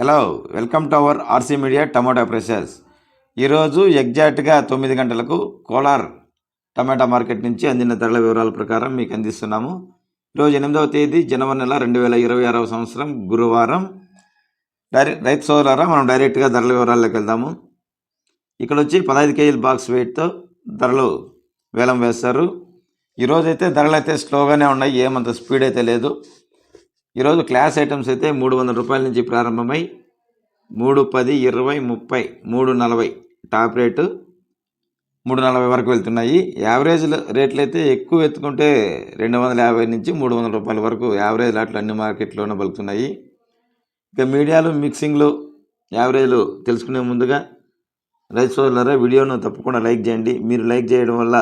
Hello welcome to our RC media tomato prices ఈరోజు ఎగ్జాక్ట్గా తొమ్మిది గంటలకు కోలార్ టమాటా మార్కెట్ నుంచి అందిన ధరల వివరాల ప్రకారం మీకు అందిస్తున్నాము. ఈరోజు ఎనిమిదవ తేదీ జనవరి నెల రెండు వేల ఇరవై ఆరవ సంవత్సరం గురువారం. డైరెక్ట్ రైతు సోదరారా మనం డైరెక్ట్గా ధరల వివరాల్లోకి వెళ్దాము. ఇక్కడ వచ్చి పదహైదు కేజీల బాక్స్ వెయిట్తో ధరలు వేలం వేస్తారు ఈరోజు అయితే ధరలు అయితే స్లోగానే ఉన్నాయి ఏమంత స్పీడ్ అయితే లేదు. ఈరోజు క్లాస్ ఐటమ్స్ అయితే మూడు వందల రూపాయల నుంచి ప్రారంభమై మూడు పది ఇరవై ముప్పై మూడు నలభై. టాప్ రేటు మూడు నలభై వరకు వెళ్తున్నాయి. యావరేజ్ రేట్లు అయితే ఎక్కువ ఎత్తుకుంటే రెండు వందల యాభై నుంచి మూడు వందల రూపాయల వరకు యావరేజ్ లాట్లు అన్ని మార్కెట్లోనే పలుకుతున్నాయి. ఇక మీడియాలు మిక్సింగ్లు యావరేజ్లు తెలుసుకునే ముందుగా రైతు సోదరులరా వీడియోను తప్పకుండా లైక్ చేయండి. మీరు లైక్ చేయడం వల్ల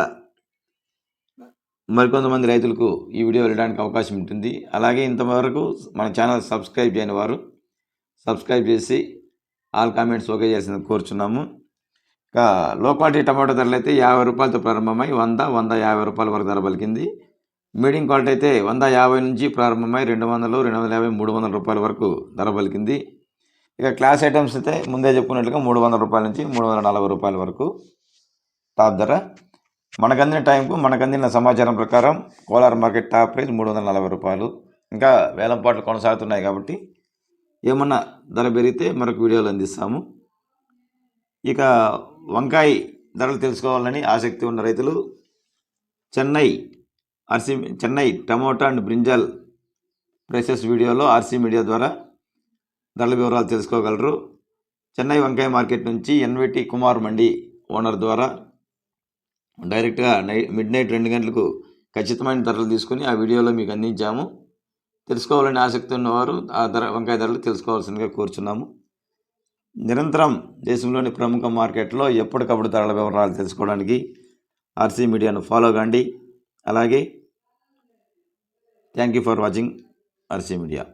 మరికొంతమంది రైతులకు ఈ వీడియో వెళ్ళడానికి అవకాశం ఉంటుంది. అలాగే ఇంతవరకు మన ఛానల్ సబ్స్క్రైబ్ చేయని వారు సబ్స్క్రైబ్ చేసి ఆల్ కామెంట్స్ ఓకే చేసిన కోరుచున్నాము. ఇక లో క్వాలిటీ టమాటో ధరలు అయితే యాభై రూపాయలతో ప్రారంభమై వంద వంద యాభై రూపాయల వరకు ధర పలికింది. మీడియం క్వాలిటీ అయితే వంద యాభై నుంచి ప్రారంభమై రెండు వందలు రెండు వందల యాభై మూడు వందల రూపాయల వరకు ధర పలికింది. ఇక క్లాస్ ఐటమ్స్ అయితే ముందే చెప్పుకున్నట్లుగా మూడు వందల రూపాయల నుంచి మూడు వందల నలభై రూపాయల వరకు టాప్ ధర. మనకు అందిన టైంకు మనకు అందిన సమాచారం ప్రకారం కోలార్ మార్కెట్ టాప్ ప్రైస్ మూడు వందల నలభై రూపాయలు. ఇంకా వేలం పాటలు కొనసాగుతున్నాయి కాబట్టి ఏమన్నా ధర పెరిగితే మరొక వీడియోలు అందిస్తాము. ఇక వంకాయ ధరలు తెలుసుకోవాలని ఆసక్తి ఉన్న రైతులు Chennai RC Chennai tomato and brinjal prices వీడియోలో ఆర్సీ మీడియా ద్వారా ధరల వివరాలు తెలుసుకోగలరు. చెన్నై వంకాయ మార్కెట్ నుంచి ఎన్విటి కుమార్ మండి ఓనర్ ద్వారా డైరెక్ట్గా నై మిడ్ నైట్ రెండు గంటలకు ఖచ్చితమైన ధరలు తీసుకుని ఆ వీడియోలో మీకు అందించాము. తెలుసుకోవాలని ఆసక్తి ఉన్నవారు ఆ ధర వంకాయ ధరలు తెలుసుకోవాల్సిందిగా కోరుచున్నాము. నిరంతరం దేశంలోని ప్రముఖ మార్కెట్లో ఎప్పటికప్పుడు ధరల వివరాలు తెలుసుకోవడానికి ఆర్సీ మీడియాను ఫాలో కండి. అలాగే thank you for watching RC media.